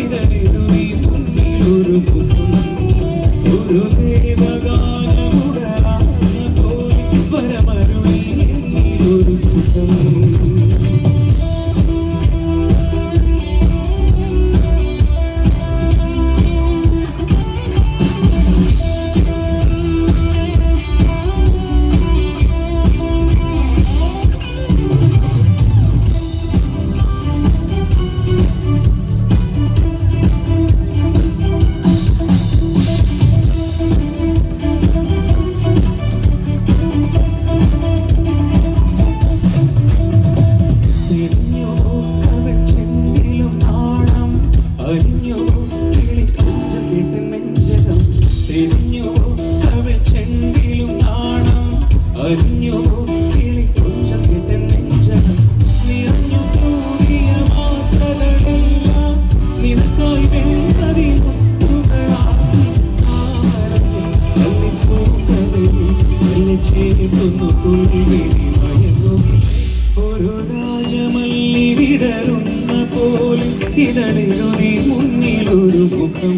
need any of ചേരുന്നു പുൽവേലി മയങ്ങുമി ഓരോ രാജമല്ലിടരുന്ന പോലെ ഇതളിലൊരു മുന്നിലൊരു മുഖം.